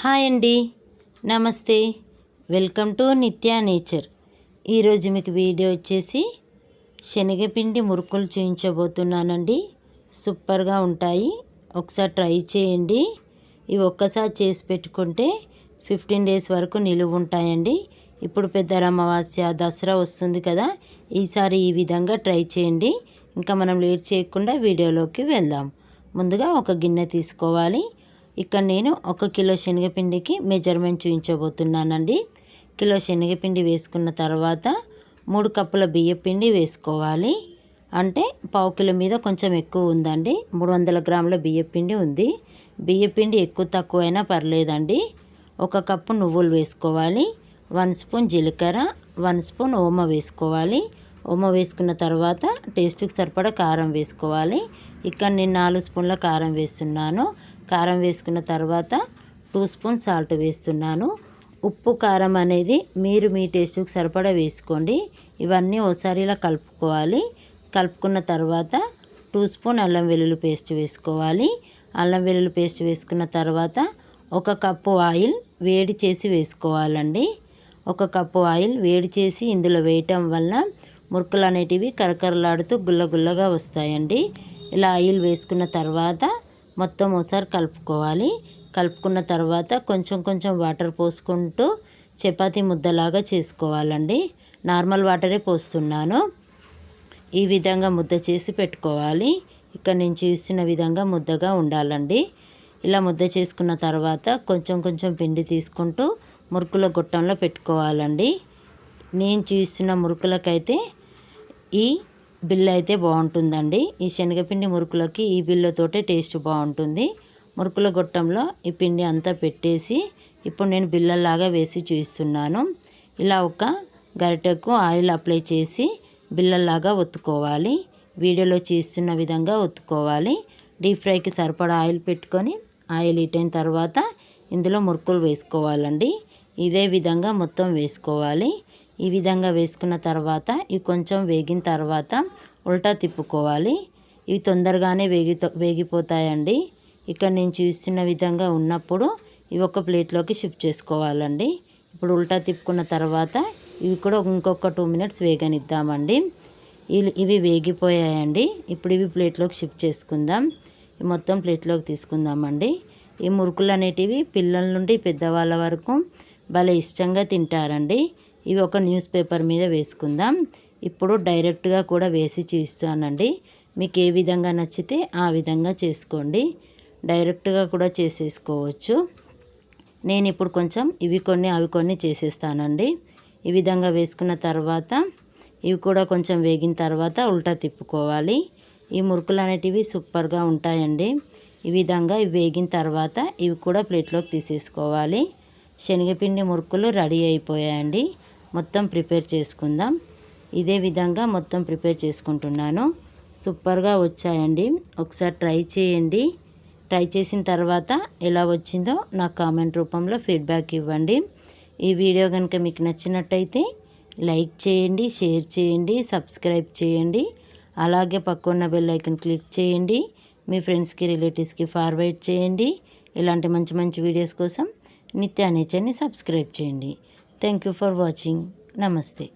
Hi అండి. నమస్తే. Welcome to Nitya nature. ఈరోజు మీకు వీడియో వచ్చేసి శనగపిండి మురుకులు చేయించబోతున్నానండి. సూపర్గా ఉంటాయి. ఒకసారి ట్రై చేయండి. ఇవి ఒక్కసారి చేసి పెట్టుకుంటే ఫిఫ్టీన్ డేస్ వరకు నిలువ ఉంటాయండి. ఇప్పుడు పెద్ద అమావాస్య దసరా వస్తుంది కదా. ఈసారి ఈ విధంగా ట్రై చేయండి. ఇంకా మనం లేట్ చేయకుండా వీడియోలోకి వెళ్దాం. ముందుగా ఒక గిన్నె తీసుకోవాలి. ఇక్కడ నేను ఒక కిలో శనగపిండికి మెజర్మెంట్ చూపించబోతున్నానండి కిలో శనగపిండి వేసుకున్న తర్వాత మూడు కప్పుల బియ్యపిండి వేసుకోవాలి. అంటే పావు కిలో మీద కొంచెం ఎక్కువ ఉందండి. మూడు వందల గ్రాముల బియ్యపిండి ఉంది. బియ్యపిండి ఎక్కువ తక్కువ అయినా పర్లేదండి. ఒక కప్పు నువ్వులు వేసుకోవాలి. వన్ స్పూన్ జీలకర్ర వన్ స్పూన్ ఓమ వేసుకోవాలి. ఓమ వేసుకున్న తర్వాత టేస్ట్కి సరిపడా కారం వేసుకోవాలి. ఇక్కడ నేను నాలుగు స్పూన్ల కారం వేస్తున్నాను. కారం వేసుకున్న తర్వాత టూ స్పూన్ సాల్ట్ వేస్తున్నాను. ఉప్పు కారం అనేది మీరు మీ టేస్ట్కి సరిపడా వేసుకోండి. ఇవన్నీ ఒకసారి ఇలా కలుపుకోవాలి. కలుపుకున్న తర్వాత టూ స్పూన్ అల్లం వెల్లుల్లి పేస్ట్ వేసుకోవాలి. అల్లం వెల్లుల్లి పేస్ట్ వేసుకున్న తర్వాత ఒక కప్పు ఆయిల్ వేడి చేసి వేసుకోవాలండి. ఒక కప్పు ఆయిల్ వేడి చేసి ఇందులో వేయటం వల్ల మురుకులు అనేటివి కరకరలాడుతూ గుల్లగుల్లగా వస్తాయండి. ఇలా ఆయిల్ వేసుకున్న తర్వాత మొత్తం ఒకసారి కలుపుకోవాలి. కలుపుకున్న తర్వాత కొంచెం కొంచెం వాటర్ పోసుకుంటూ చపాతీ ముద్దలాగా చేసుకోవాలండి. నార్మల్ వాటరే పోస్తున్నాను. ఈ విధంగా ముద్ద చేసి పెట్టుకోవాలి. ఇక్కడ నేను చూసిన విధంగా ముద్దగా ఉండాలండి. ఇలా ముద్ద చేసుకున్న తర్వాత కొంచెం కొంచెం పిండి తీసుకుంటూ మురుకుల గొట్టంలో పెట్టుకోవాలండి. నేను చూసిన మురుకులకైతే ఈ బిల్ల అయితే బాగుంటుందండి. ఈ శనగపిండి మురుకులకి ఈ బిల్లతోటే టేస్ట్ బాగుంటుంది. మురుకుల గొట్టంలో ఈ పిండి అంతా పెట్టేసి ఇప్పుడు నేను బిల్లలాగా వేసి చూస్తున్నాను ఇలా ఒక గరిటెకు ఆయిల్ అప్లై చేసి బిల్లలాగా ఒత్తుకోవాలి. వీడియోలో చూస్తున్న విధంగా ఒత్తుకోవాలి. డీప్ ఫ్రైకి సరిపడా ఆయిల్ పెట్టుకొని ఆయిల్ ఇటైన తర్వాత ఇందులో మురుకులు వేసుకోవాలండి. ఇదే విధంగా మొత్తం వేసుకోవాలి. ఈ విధంగా వేసుకున్న తర్వాత ఇవి కొంచెం వేగిన తర్వాత ఉల్టా తిప్పుకోవాలి. ఇవి తొందరగానే వేగి వేగిపోతాయండి. ఇక్కడ నేను చూస్తున్న విధంగా ఉన్నప్పుడు ఇవి ఒక ప్లేట్లోకి షిఫ్ట్ చేసుకోవాలండి. ఇప్పుడు ఉల్టా తిప్పుకున్న తర్వాత ఇవి కూడా ఇంకొక టూ మినిట్స్ వేగనిద్దామండి. ఇవి వేగిపోయాయండి. ఇప్పుడు ఇవి ప్లేట్లోకి షిఫ్ట్ చేసుకుందాం. మొత్తం ప్లేట్లోకి తీసుకుందామండి. ఈ మురుకులు అనేటివి పిల్లల నుండి పెద్దవాళ్ళ వరకు భలే ఇష్టంగా తింటారండి. ఇవి ఒక న్యూస్ పేపర్ మీద వేసుకుందాం. ఇప్పుడు డైరెక్ట్గా కూడా వేసి చూస్తానండి. మీకు ఏ విధంగా నచ్చితే ఆ విధంగా చేసుకోండి. డైరెక్ట్గా కూడా చేసేసుకోవచ్చు. నేను ఇప్పుడు కొంచెం ఇవి కొన్ని అవి కొన్ని చేసేస్తానండి. ఈ విధంగా వేసుకున్న తర్వాత ఇవి కూడా కొంచెం వేగిన తర్వాత ఉల్టా తిప్పుకోవాలి. ఈ మురుకులు అనేటివి సూపర్గా ఉంటాయండి. ఈ విధంగా ఇవి వేగిన తర్వాత ఇవి కూడా ప్లేట్లోకి తీసేసుకోవాలి. శనగపిండి మురుకులు రెడీ అయిపోయాయండి. మొత్తం ప్రిపేర్ చేసుకుందాం. ఇదే విధంగా మొత్తం ప్రిపేర్ చేసుకుంటున్నాను. సూపర్గా వచ్చాయండి. ఒకసారి ట్రై చేయండి. ట్రై చేసిన తర్వాత ఎలా వచ్చిందో నాకు కామెంట్ రూపంలో ఫీడ్బ్యాక్ ఇవ్వండి. ఈ వీడియో కనుక మీకు నచ్చినట్టయితే లైక్ చేయండి షేర్ చేయండి సబ్స్క్రైబ్ చేయండి. అలాగే పక్కన్న బెల్ ఐకన్ క్లిక్ చేయండి. మీ ఫ్రెండ్స్కి రిలేటివ్స్కి ఫార్వర్డ్ చేయండి. ఇలాంటి మంచి మంచి వీడియోస్ కోసం నిత్యా నేచర్ని సబ్స్క్రైబ్ చేయండి. Thank you for watching. Namaste.